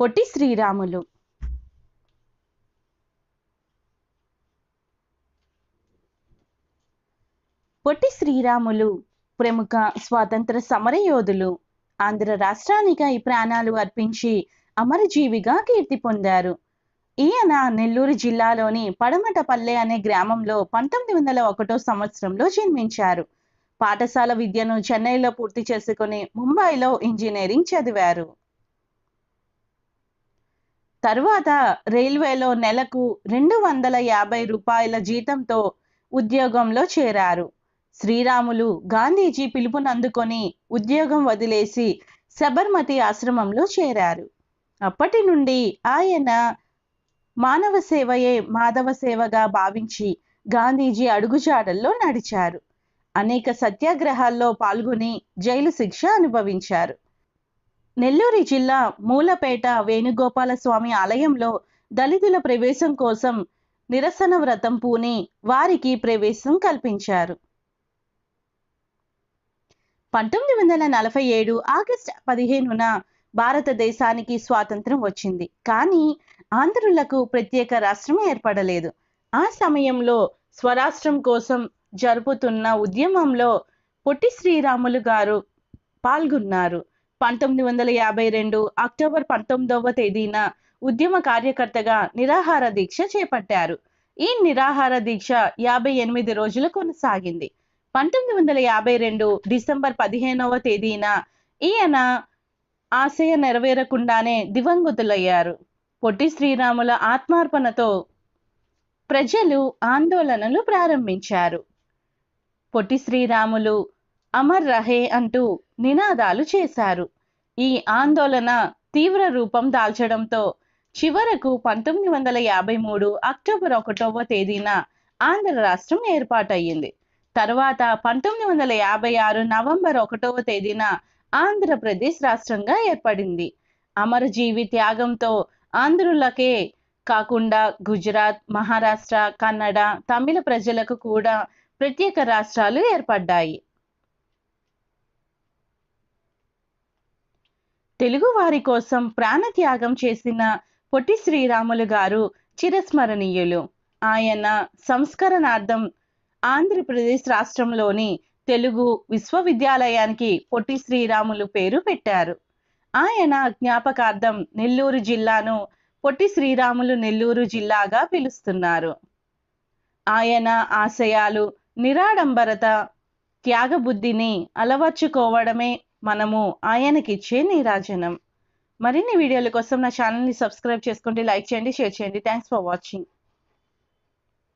పొట్టి శ్రీరాములు. పొట్టి శ్రీరాములు ప్రముఖ స్వాతంత్ర సమరయోధులు. ఆంధ్ర రాష్ట్రానికై ప్రాణాలు అర్పించి అమరజీవిగా కీర్తి పొందారు. ఈయన నెల్లూరు జిల్లాలోని పడమటపల్లె అనే గ్రామంలో పంతొమ్మిది వందల ఒకటో సంవత్సరంలో జన్మించారు. పాఠశాల విద్యను చెన్నైలో పూర్తి చేసుకుని ముంబైలో ఇంజనీరింగ్ చదివారు. తరువాత రైల్వేలో నెలకు రెండు వందల యాభై రూపాయల జీతంతో ఉద్యోగంలో చేరారు. శ్రీరాములు గాంధీజీ పిలుపునందుకొని ఉద్యోగం వదిలేసి సబర్మతి ఆశ్రమంలో చేరారు. అప్పటి నుండి ఆయన మానవ సేవయే మాధవ సేవగా భావించి గాంధీజీ అడుగుజాడల్లో నడిచారు. అనేక సత్యాగ్రహాల్లో పాల్గొని జైలు శిక్ష అనుభవించారు. నెల్లూరు జిల్లా మూలపేట వేణుగోపాల స్వామి ఆలయంలో దళితుల ప్రవేశం కోసం నిరసన వ్రతం పూని వారికి ప్రవేశం కల్పించారు. పంతొమ్మిది వందల నలభై ఏడు ఆగస్టు పదిహేనున భారతదేశానికి స్వాతంత్రం వచ్చింది. కానీ ఆంధ్రులకు ప్రత్యేక రాష్ట్రం ఏర్పడలేదు. ఆ సమయంలో స్వరాష్ట్రం కోసం జరుపుతున్న ఉద్యమంలో పొట్టి శ్రీరాములు గారు పాల్గొన్నారు. పంతొమ్మిది వందల యాభై రెండు అక్టోబర్ పంతొమ్మిదవ తేదీన ఉద్యమ కార్యకర్తగా నిరాహార దీక్ష చేపట్టారు. ఈ నిరాహార దీక్ష యాభై ఎనిమిది రోజులు కొనసాగింది. పంతొమ్మిది వందల యాభై రెండు డిసెంబర్ పదిహేనవ తేదీన ఈయన ఆశయ నెరవేరకుండానే దివంగతులయ్యారు. పొట్టి శ్రీరాముల ఆత్మార్పణతో ప్రజలు ఆందోళనలు ప్రారంభించారు. పొట్టి శ్రీరాములు అమర్ రహే అంటూ నినాదాలు చేశారు. ఈ ఆందోళన తీవ్ర రూపం దాల్చడంతో చివరకు పంతొమ్మిది వందల యాభై మూడు అక్టోబర్ ఒకటవ తేదీన ఆంధ్ర రాష్ట్రం ఏర్పాటయ్యింది. తర్వాత పంతొమ్మిది వందల యాభై ఆరు నవంబర్ ఒకటవ తేదీన ఆంధ్రప్రదేశ్ రాష్ట్రంగా ఏర్పడింది. అమరజీవి త్యాగంతో ఆంధ్రులకే కాకుండా గుజరాత్ మహారాష్ట్ర కన్నడ తమిళ ప్రజలకు కూడా ప్రత్యేక రాష్ట్రాలు ఏర్పడ్డాయి. తెలుగు వారి కోసం ప్రాణత్యాగం చేసిన పొట్టి శ్రీరాములు గారు చిరస్మరణీయులు. ఆయన సంస్కరణార్థం ఆంధ్రప్రదేశ్ రాష్ట్రంలోని తెలుగు విశ్వవిద్యాలయానికి పొట్టి శ్రీరాములు పేరు పెట్టారు. ఆయన జ్ఞాపకార్థం నెల్లూరు జిల్లాను పొట్టి శ్రీరాములు నెల్లూరు జిల్లాగా పిలుస్తున్నారు. ఆయన ఆశయాలు నిరాడంబరత త్యాగబుద్ధిని అలవర్చుకోవడమే మనము ఆయనకిచ్చే నీరాజనం. మరిన్ని వీడియోల కోసం నా ఛానల్ని సబ్స్క్రైబ్ చేసుకోండి లైక్ చేయండి షేర్ చేయండి. Thanks for watching